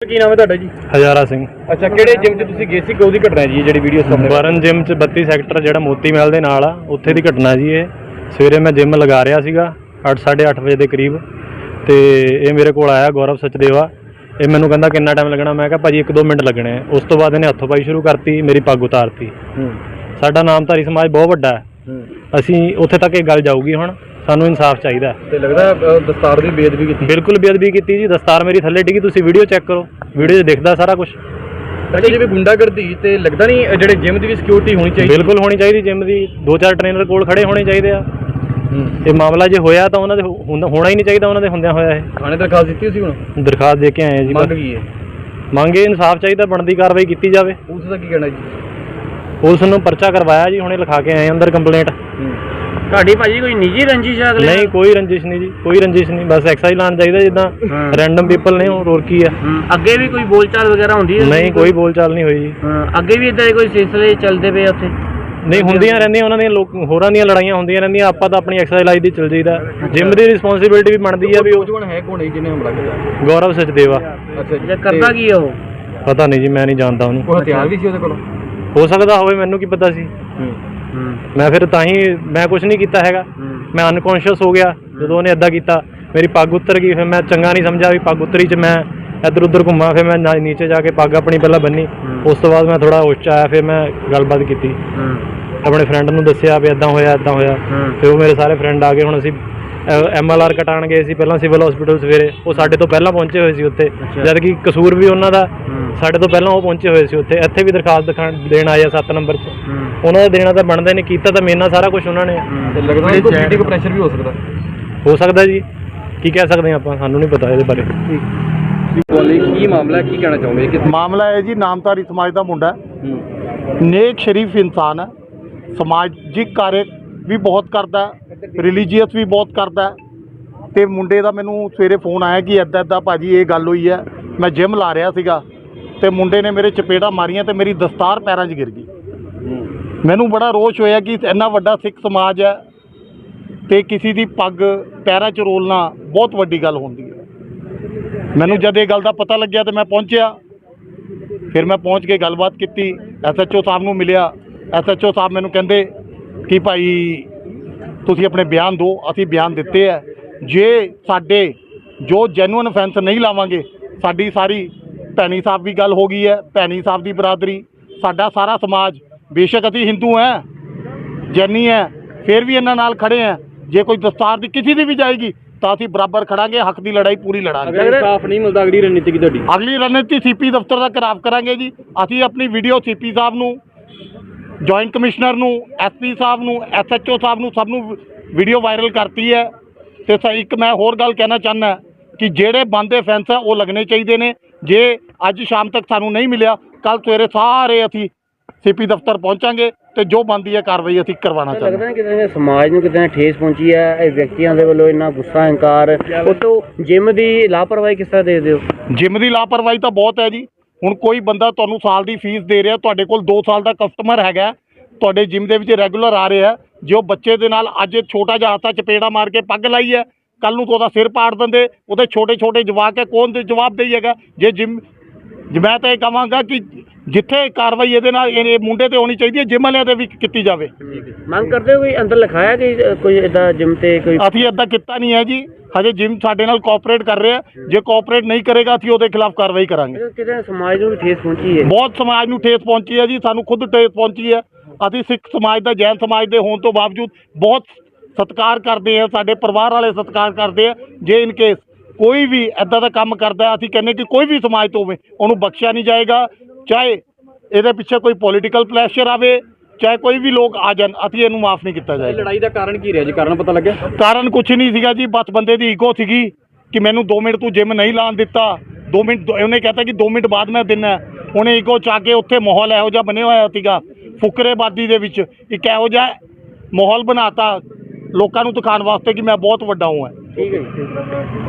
ਕੀ ਨਾਮ ਹੈ ਤੁਹਾਡਾ ਜੀ? ਹਜ਼ਾਰਾ ਸਿੰਘ। ਅੱਛਾ ਕਿਹੜੇ ਜਿਮ 'ਚ ਤੁਸੀਂ ਗਏ ਸੀ? ਦੀ ਘਟਨਾ ਜੀ ਇਹ ਜਿਹੜੀ ਵੀਡੀਓ ਸਾਹਮਣੇ? ਬਰਨ ਜਿਮ ਚ 32 ਸੈਕਟਰ ਜਿਹੜਾ ਮੋਤੀ ਮਹਿਲ ਦੇ ਨਾਲ ਆ ਉੱਥੇ ਦੀ ਘਟਨਾ ਜੀ ਇਹ। ਸਵੇਰੇ ਮੈਂ ਜਿਮ ਲਗਾ ਰਿਹਾ ਸੀਗਾ 8:30 ਵਜੇ ਦੇ ਕਰੀਬ। ਤੇ ਇਹ ਮੇਰੇ ਕੋਲ ਆਇਆ ਗੌਰਵ ਸਚਦੇਵਾ। ਇਹ ਮੈਨੂੰ ਕਹਿੰਦਾ ਕਿੰਨਾ ਟਾਈਮ ਲੱਗਣਾ? ਮੈਂ ਕਿਹਾ ਭਾਜੀ 1-2 ਮਿੰਟ ਲੱਗਣੇ ਉਸ ਤੋਂ ਬਾਅਦ ਇਹਨੇ ਹੱਥੋਂ ਪਾਈ ਸ਼ੁਰੂ ਕਰਤੀ ਮੇਰੀ ਪੱਗ ਉਤਾਰਤੀ। ਸਾਡਾ ਨਾਮਧਾਰੀ ਸਮਾਜ ਬਹੁਤ ਵੱਡਾ ਹੂੰ। ਅਸੀਂ ਉੱਥੇ ਤੱਕ ਇਹ ਗੱਲ ਜਾਊਗੀ ਹੁਣ। ਸਾਨੂੰ ਇਨਸਾਫ ਚਾਹੀਦਾ ਹੈ। ਤੇ ਲੱਗਦਾ ਅ, ਦਸਤਾਰ ਦੀ ਬੇਅਦਬੀ ਕੀਤੀ। ਬਿਲਕੁਲ ਬੇਅਦਬੀ ਕੀਤੀ ਜੀ। ਦਸਤਾਰ ਮੇਰੀ ਥੱਲੇ ਡਿੱਗੀ ਤੁਸੀਂ ਵੀਡੀਓ ਚੈੱਕ ਕਰੋ। ਵੀਡੀਓ 'ਚ ਦਿਖਦਾ ਸਾਰਾ ਕੁਝ ਅੱਛਾ ਜਿਵੇਂ ਗੁੰਡਾਗਰਦੀ ਤੇ ਲੱਗਦਾ ਨਹੀਂ ਅ, ਜਿਹੜੇ ਜਿਮ ਦੀ ਵੀ ਸਿਕਿਉਰਿਟੀ ਹੋਣੀ ਚਾਹੀਦੀ। ਬਿਲਕੁਲ ਹੋਣੀ ਚਾਹੀਦੀ ਜਿਮ ਦੀ। ਦੋ ਚਾਰ ਟ੍ਰੇਨਰ ਕੋਲ ਖੜੇ ਹੋਣੇ ਚਾਹੀਦੇ ਆ। ਹੂੰ। ਇਹ ਮਾਮਲਾ ਜੇ ਹੋਇਆ ਤਾਂ ਉਹਨਾਂ ਦੇ ਹੋ- ਹੁੰਦਾ- ਹੋਣਾ ਹੀ ਨਹੀਂ ਚਾਹੀਦਾ ਉਹਨਾਂ ਦੇ ਹੁੰਦਿਆਂ ਹੋਇਆ ਇਹ। ਥਾਣੇ ਦਰਖਾਸਤ ਦਿੱਤੀ ਸੀ ਹੁਣ? ਦਰਖਾਸਤ ਦੇ ਕੇ ਆਏ ਆ ਜੀ ਮੰਗ ਕੀ ਹੈ? ਮੰਗੇ ਇਨਸਾਫ ਚਾਹੀਦਾ ਬਣਦੀ ਕਾਰਵਾਈ ਕੀਤੀ ਜਾਵੇ। ਪੁਲਿਸ ਦਾ ਕੀ ਕਹਿਣਾ ਜੀ? ਪੁਲਿਸ ਨੂੰ ਪਰਚਾ ਕਰਵਾਇਆ ਜੀ ਹੁਣੇ ਲਿਖਾ ਕੇ ਆਏ ਅੰਦਰ ਕੰਪਲੇਂਟ। ਹੂੰ। ਤੁਹਾਡੀ ਭਾਜੀ ਕੋਈ ਨਿੱਜੀ ਰੰਜਿਸ਼ ਹੈ ਅਗਲੇ ਨਹੀਂ ਕੋਈ ਰੰਜਿਸ਼ ਨਹੀਂ ਜੀ ਕੋਈ ਰੰਜਿਸ਼ ਨਹੀਂ ਬਸ ਐਕਸਾਈਜ਼ ਲਾਣ ਚਾਹੀਦਾ ਜਿੱਦਾਂ ਹਾਂ। ਰੈਂਡਮ ਪੀਪਲ ਨੇ ਹੋਰ ਕੀ ਆ। ਅੱਗੇ ਵੀ ਕੋਈ ਬੋਲਚਾਲ ਵਗੈਰਾ ਹੁੰਦੀ ਹੈ ਨਹੀਂ ਕੋਈ ਬੋਲਚਾਲ ਨਹੀਂ ਹੋਈ ਜੀ। ਹਾਂ, ਅੱਗੇ ਵੀ ਇਦਾਂ ਦੇ ਕੋਈ ਸਿਲਸਿਲੇ ਚੱਲਦੇ ਪਏ ਉੱਥੇ? ਨਹੀਂ ਹੁੰਦੀਆਂ ਰਹਿੰਦੀਆਂ ਉਹਨਾਂ ਦੀਆਂ ਲੋਕ ਹੋਰਾਂ ਦੀਆਂ ਲੜਾਈਆਂ ਹੁੰਦੀਆਂ ਰਹਿੰਦੀਆਂ ਆਪਾਂ ਤਾਂ ਆਪਣੀ ਐਕਸਾਈਜ਼ ਲਾਈ ਦੀ ਚੱਲ ਜਾਈਦਾ। ਜਿਮ ਦੀ ਰਿਸਪੌਂਸਿਬਿਲਟੀ ਵੀ ਬਣਦੀ ਆ ਵੀ ਉਹ ਨੌਜਵਾਨ ਹੈ ਕੌਣ ਹੈ ਜਿਹਨੇ ਹਮਲਾ ਕੀਤਾ? ਗੌਰਵ ਸਚਦੇਵਾ। ਅੱਛਾ ਜੀ। ਕਰਦਾ ਕੀ ਉਹ? ਪਤਾ ਨਹੀਂ ਜੀ ਮੈਂ ਨਹੀਂ ਜਾਣਦਾ ਉਹਨੂੰ। ਕੋਈ ਹਥਿਆਰ ਵੀ ਸੀ ਉਹਦੇ ਕੋਲ? ਹੋ ਸਕਦਾ ਹੋਵੇ ਮੈਨੂੰ ਕੀ ਪਤਾ ਸੀ। ਮੈਂ ਫਿਰ ਤਾਂ ਹੀ ਮੈਂ ਕੁਝ ਨਹੀਂ ਕੀਤਾ ਹੈਗਾ। ਮੈਂ ਅਨਕੌਂਸ਼ੀਅਸ ਹੋ ਗਿਆ ਜਦੋਂ ਉਹਨੇ ਇਦਾਂ ਕੀਤਾ। ਮੇਰੀ ਪੱਗ ਉਤਰ ਗਈ ਫਿਰ ਮੈਂ ਚੰਗਾ ਨਹੀਂ ਸਮਝਿਆ ਵੀ ਪੱਗ ਉਤਰੀ ਚ ਮੈਂ ਇੱਧਰ ਉੱਧਰ ਘੁੰਮਾ ਫਿਰ ਮੈਂ ਨੀਚੇ ਜਾ ਕੇ ਪੱਗ ਆਪਣੀ ਪਹਿਲਾਂ ਬੰਨੀ। ਉਸ ਤੋਂ ਬਾਅਦ ਮੈਂ ਥੋੜਾ ਹੋਸ਼ 'ਚ ਆਇਆ ਫਿਰ ਮੈਂ ਗੱਲਬਾਤ ਕੀਤੀ। ਆਪਣੇ ਫਰੈਂਡ ਨੂੰ ਦੱਸਿਆ ਵੀ ਇਦਾਂ ਹੋਇਆ ਇਦਾਂ ਹੋਇਆ। ਫਿਰ ਉਹ ਮੇਰੇ ਸਾਰੇ ਫਰੈਂਡ ਆ ਗਏ ਹੁਣ ਅਸੀਂ ਐਮਐਲਆਰ ਕਟਾਣ ਗਏ ਸੀ ਪਹਿਲਾਂ ਸਿਵਲ ਹਸਪੀਟਲ ਸਵੇਰੇ। ਉਹ ਸਾਡੇ ਤੋਂ ਪਹਿਲਾਂ ਪਹੁੰਚੇ ਹੋਏ ਸੀ ਉੱਥੇ। ਜਦ ਕਿ ਕਸੂਰ ਵੀ ਉਹਨਾਂ ਦਾ। ਸਾਡੇ ਤੋਂ ਪਹਿਲਾਂ ਉਹ ਪਹੁੰਚੇ ਹੋਏ ਸੀ ਉੱਥੇ। ਇੱਥੇ ਵੀ ਦਰਖਾਸਤ ਦਿਖਾਣ ਦੇਣ ਆਏ ਆ 7 ਨੰਬਰ 'ਚ। ਉਹਨਾਂ ਦਾ ਦੇਣਾ ਤਾਂ ਬਣਦਾ ਨਹੀਂ ਕੀਤਾ ਤਾਂ ਮੇਰੇ ਨਾਲ ਸਾਰਾ ਕੁਝ ਉਹਨਾਂ ਨੇ। ਤੇ ਲੱਗਦਾ ਨਹੀਂ ਕੋਈ ਪੋਲੀਟਿਕਲ ਪ੍ਰੈਸ਼ਰ ਵੀ ਹੋ ਸਕਦਾ। ਹੋ ਸਕਦਾ ਜੀ। ਕੀ ਕਹਿ ਸਕਦੇ ਹਾਂ ਆਪਾਂ? ਸਾਨੂੰ ਨਹੀਂ ਪਤਾ ਇਹਦੇ ਬਾਰੇ। ਜੀ ਬੋਲੀ ਕੀ ਮਾਮਲਾ ਹੈ? ਕੀ ਕਹਿਣਾ ਚਾਹੋਗੇ? ਕਿ ਮਾਮਲਾ ਹੈ ਜੀ ਨਾਮਧਾਰੀ ਸਮਾਜ ਦਾ ਮੁੰਡਾ ਹੈ। ਨੇਕ ਸ਼ਰੀਫ ਇਨਸਾਨ ਹੈ। ਸਮਾਜਿਕ ਕਾਰਜ ਵੀ ਬਹੁਤ ਕਰਦਾ ਰਿਲੀਜੀਅਸ ਵੀ ਬਹੁਤ ਕਰਦਾ ਹੈ। ਤੇ ਮੁੰਡੇ ਦਾ ਮੈਨੂੰ ਸਵੇਰੇ ਫੋਨ ਆਇਆ ਕਿ ਐਦਾਂ ਐਦਾਂ ਭਾਜੀ ਇਹ ਗੱਲ ਹੋਈ ਹੈ। ਮੈਂ ਜਿਮ ਲਾ ਰਿਹਾ ਸੀਗਾ। ਤੇ ਮੁੰਡੇ ਨੇ ਮੇਰੇ ਚਪੇੜਾ ਮਾਰੀਆਂ ਤੇ ਮੇਰੀ ਦਸਤਾਰ ਪੈਰਾਂ 'ਚ ਗਿਰ ਗਈ। ਮੈਨੂੰ ਬੜਾ ਰੋਸ਼ ਹੋਇਆ ਕਿ ਇੰਨਾ ਵੱਡਾ ਸਿੱਖ ਸਮਾਜ ਹੈ ਤੇ ਕਿਸੇ ਦੀ ਪੱਗ ਪੈਰਾਂ 'ਚ ਰੋਲਣਾ ਬਹੁਤ ਵੱਡੀ ਗੱਲ ਹੁੰਦੀ ਹੈ। ਮੈਨੂੰ ਜਦ ਇਹ ਗੱਲ ਦਾ ਪਤਾ ਲੱਗਿਆ ਤੇ ਮੈਂ ਪਹੁੰਚਿਆ। ਫਿਰ ਮੈਂ ਪਹੁੰਚ ਕੇ ਗੱਲਬਾਤ ਕੀਤੀ। ਐਸਐਚਓ ਸਾਹਿਬ ਨੂੰ ਮਿਲਿਆ। ਐਸਐਚਓ ਸਾਹਿਬ ਮੈਨੂੰ ਕਹਿੰਦੇ ਕਿ ਭਾਈ ਤੁਸੀਂ ਆਪਣੇ ਬਿਆਨ ਦਿਓ, ਅਸੀਂ ਬਿਆਨ ਦਿੱਤੇ ਹੈ। ਜੇ ਸਾਡੇ ਜੋ ਜੈਨੂਇਨ ਫੈਂਸ ਨਹੀਂ ਲਾਵਾਂਗੇ, ਸਾਡੀ ਸਾਰੀ ਭੈਣੀ ਸਾਹਿਬ ਵੀ ਗੱਲ ਹੋ ਗਈ ਹੈ ਭੈਣੀ ਸਾਹਿਬ ਦੀ ਬਰਾਦਰੀ। ਸਾਡਾ ਸਾਰਾ ਸਮਾਜ ਬੇਸ਼ੱਕ ਅਸੀਂ ਹਿੰਦੂ ਹੈ ਜੈਨੀ ਹੈ ਫਿਰ ਵੀ ਇਹਨਾਂ ਨਾਲ ਖੜੇ ਹੈ ਜੇ ਕੋਈ ਦਸਤਾਰ ਦੀ ਕਿਸੇ ਦੀ ਵੀ ਜਾਏਗੀ ਤਾਂ ਅਸੀਂ ਬਰਾਬਰ ਖੜਾਂਗੇ ਹੱਕ ਦੀ ਲੜਾਈ ਪੂਰੀ ਲੜਾਂਗੇ। ਅਗਰ ਇਨਸਾਫ ਨਹੀਂ ਮਿਲਦਾ ਅਗਲੀ ਰਣਨੀਤੀ ਕੀ ਤੁਹਾਡੀ? ਅਗਲੀ ਰਣਨੀਤੀ ਸੀਪੀ ਦਫ਼ਤਰ ਦਾ ਖਰਾਬ ਕਰਾਂਗੇ ਜੀ। ਅਸੀਂ ਆਪਣੀ ਵੀਡੀਓ ਸੀਪੀ ਸਾਹਿਬ ਨੂੰ ਜੁਆਇੰਟ ਕਮਿਸ਼ਨਰ ਨੂੰ ਐਸਪੀ ਸਾਹਿਬ ਨੂੰ ਐਸਐਚਓ ਸਾਹਿਬ ਨੂੰ ਸਭ ਨੂੰ ਵੀਡੀਓ ਵਾਇਰਲ ਕਰਤੀ ਹੈ। ਤੇ ਇੱਕ ਮੈਂ ਹੋਰ ਗੱਲ ਕਹਿਣਾ ਚਾਹੁੰਦਾ ਕਿ ਜਿਹੜੇ ਬੰਦੇ ਫੈਂਸ ਆ ਉਹ ਲੱਗਣੇ ਚਾਹੀਦੇ ਨੇ। ਜੇ ਅੱਜ ਸ਼ਾਮ ਤੱਕ ਸਾਨੂੰ ਨਹੀਂ ਮਿਲਿਆ। ਕੱਲ ਸਵੇਰੇ ਸਾਰੇ ਅਸੀਂ ਸੀਪੀ ਦਫ਼ਤਰ ਪਹੁੰਚਾਂਗੇ ਤੇ ਜੋ ਬੰਦੀ ਹੈ ਕਾਰਵਾਈ ਅਸੀਂ ਕਰਵਾਉਣਾ ਚਾਹੁੰਦੇ ਲੱਗਦਾ ਕਿਤੇ ਨਾ ਸਮਾਜ ਨੂੰ ਕਿਤੇ ਨਾ ਠੇਸ ਪਹੁੰਚੀ ਹੈ ਇਹ ਵਿਅਕਤੀਆਂ ਦੇ ਵੱਲੋਂ ਇੰਨਾ ਗੁੱਸਾ ਹੰਕਾਰ ਉਤੋਂ ਜਿਮ ਦੀ ਲਾਪਰਵਾਹੀ ਕਿਸ ਤਰ੍ਹਾਂ ਦੇ ਦਿਓ? ਜਿਮ ਦੀ ਲਾਪਰਵਾਹੀ ਤਾਂ ਬਹੁਤ ਹੈ ਜੀ। ਹੁਣ ਕੋਈ ਬੰਦਾ ਤੁਹਾਨੂੰ ਸਾਲ ਦੀ ਫੀਸ ਦੇ ਰਿਹਾ ਤੁਹਾਡੇ ਕੋਲ 2 ਸਾਲ ਦਾ ਕਸਟਮਰ ਹੈਗਾ ਤੁਹਾਡੇ ਜਿਮ ਦੇ ਵਿੱਚ ਰੈਗੂਲਰ ਆ ਰਿਹਾ ਜੋ ਬੱਚੇ ਦੇ ਨਾਲ ਅੱਜ ਛੋਟਾ ਜਿਹਾ ਹੱਥਾ ਚਪੇੜਾ ਮਾਰ ਕੇ ਪੱਗ ਲਾਈ ਹੈ ਕੱਲ ਨੂੰ ਤਾਂ ਉਹਦਾ ਸਿਰ ਪਾੜ ਦਿੰਦੇ ਉਹਦੇ ਛੋਟੇ ਛੋਟੇ ਜਵਾਕ ਹੈ ਕੌਣ ਦੇ ਜਵਾਬ ਦੇਈਏਗਾ ਜੇ ਜਿਮ ਜੇ ਮੈਂ ਤਾਂ ਇਹ ਕਹਾਂਗਾ ਕਿ ਜਿੱਥੇ ਕਾਰਵਾਈ ਇਹਦੇ ਨਾਲ ਇਹ ਮੁੰਡੇ ਤੇ ਹੋਣੀ ਚਾਹੀਦੀ ਹੈ ਜਿਮ ਵਾਲਿਆਂ ਤੇ ਵੀ ਕੀਤੀ ਜਾਵੇ। ਮੰਗ ਕਰਦੇ ਹੋ ਕੋਈ ਅੰਦਰ ਲਿਖਾਇਆ ਕਿ ਕੋਈ ਇਦਾਂ ਜਿਮ ਤੇ ਕੋਈ ਅਸੀਂ ਇਦਾਂ ਕੀਤਾ ਨਹੀਂ ਹੈ ਜੀ। ਹਜੇ ਜਿਮ ਸਾਡੇ ਨਾਲ ਕੋਆਪਰੇਟ ਕਰ ਰਿਹਾ। ਜੇ ਕੋਆਪਰੇਟ ਨਹੀਂ ਕਰੇਗਾ ਅਸੀਂ ਉਹਦੇ ਖਿਲਾਫ ਕਾਰਵਾਈ ਕਰਾਂਗੇ। ਕਿਤੇ ਸਮਾਜ ਨੂੰ ਵੀ ਠੇਸ ਪਹੁੰਚੀ ਹੈ? ਬਹੁਤ ਸਮਾਜ ਨੂੰ ਠੇਸ ਪਹੁੰਚੀ ਹੈ ਜੀ। ਸਾਨੂੰ ਖੁਦ ਠੇਸ ਪਹੁੰਚੀ ਹੈ। ਅਸੀਂ ਸਿੱਖ ਸਮਾਜ ਦਾ ਜੈਨ ਸਮਾਜ ਦੇ ਹੋਣ ਤੋਂ ਬਾਵਜੂਦ ਬਹੁਤ ਸਤਿਕਾਰ ਕਰਦੇ ਆ ਸਾਡੇ ਪਰਿਵਾਰ ਵਾਲੇ ਸਤਿਕਾਰ ਕਰਦੇ ਆ। ਜੇ ਇਨ ਕੇਸ ਕੋਈ ਵੀ ਐਦਾਂ ਦਾ ਕੰਮ ਕਰਦਾ ਅਸੀਂ ਕਹਿੰਦੇ ਕਿ ਕੋਈ ਵੀ ਸਮਾਜ ਤੋਂ ਹੋਵੇ ਉਹਨੂੰ ਬਖਸ਼ਿਆ ਨਹੀਂ ਜਾਏਗਾ। ਚਾਹੇ ਇਹਦੇ ਪਿੱਛੇ ਕੋਈ ਪੋਲੀਟੀਕਲ ਪ੍ਰੈਸ਼ਰ ਆਵੇ ਚਾਹੇ ਕੋਈ ਵੀ ਲੋਕ ਆ ਜਾਣ ਅਸੀਂ ਇਹਨੂੰ ਮਾਫ ਨਹੀਂ ਕੀਤਾ ਜਾਏਗਾ। ਲੜਾਈ ਦਾ ਕਾਰਨ ਕੀ ਰਿਹਾ ਜੀ? ਕਾਰਨ ਪਤਾ ਲੱਗਿਆ? ਕਾਰਨ ਕੁਛ ਨਹੀਂ ਸੀਗਾ ਜੀ ਬਸ ਬੰਦੇ ਦੀ ਈਗੋ ਸੀਗੀ ਕਿ ਮੈਨੂੰ 2 ਮਿੰਟ ਤੂੰ ਜਿਮ ਨਹੀਂ ਲਾਣ ਦਿੱਤਾ। 2 ਮਿੰਟ ਉਹਨੇ ਕਹਤਾ ਕਿ 2 ਮਿੰਟ ਬਾਅਦ ਮੈਂ ਦਿਨਾ। ਉਹਨੇ ਈਗੋ ਚਾ ਕੇ ਉੱਥੇ ਮਾਹੌਲ ਇਹੋ ਜਿਹਾ ਬਣਿਆ ਹੋਇਆ ਸੀਗਾ ਫੁਕਰੇਬਾਦੀ ਦੇ ਵਿੱਚ। ਇੱਕ ਇਹੋ ਜਿਹਾ ਮਾਹੌਲ ਬਣਾਤਾ ਲੋਕਾਂ ਨੂੰ ਦਿਖਾਉਣ ਵਾਸਤੇ ਕਿ ਮੈਂ ਬਹੁਤ ਵੱਡਾ ਹਾਂ। ਠੀਕ ਹੈ